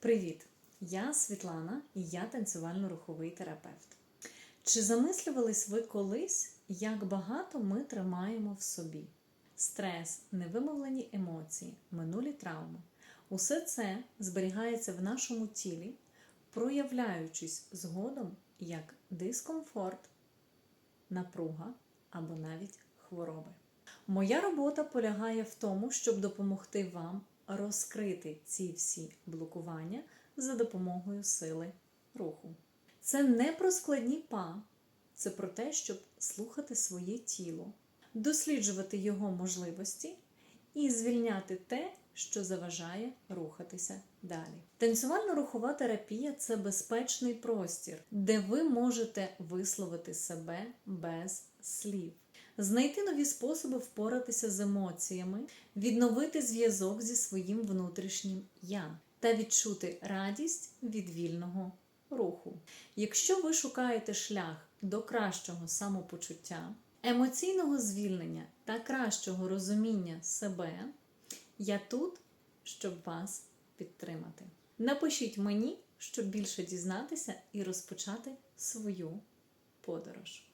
Привіт! Я Світлана і я танцювально-руховий терапевт. Чи замислювались ви колись, як багато ми тримаємо в собі? Стрес, невимовлені емоції, минулі травми усе це зберігається в нашому тілі, проявляючись згодом як дискомфорт, напруга або навіть хвороби. Моя робота полягає в тому, щоб допомогти вам розкрити ці всі блокування за допомогою сили руху. Це не про складні па, це про те, щоб слухати своє тіло, досліджувати його можливості і звільняти те, що заважає рухатися далі. Танцювально-рухова терапія це безпечний простір, де ви можете висловити себе без слів, знайти нові способи впоратися з емоціями, відновити зв'язок зі своїм внутрішнім я та відчути радість від вільного руху. Якщо ви шукаєте шлях до кращого самопочуття, емоційного звільнення та кращого розуміння себе, я тут, щоб вас підтримати. Напишіть мені, щоб більше дізнатися і розпочати свою подорож.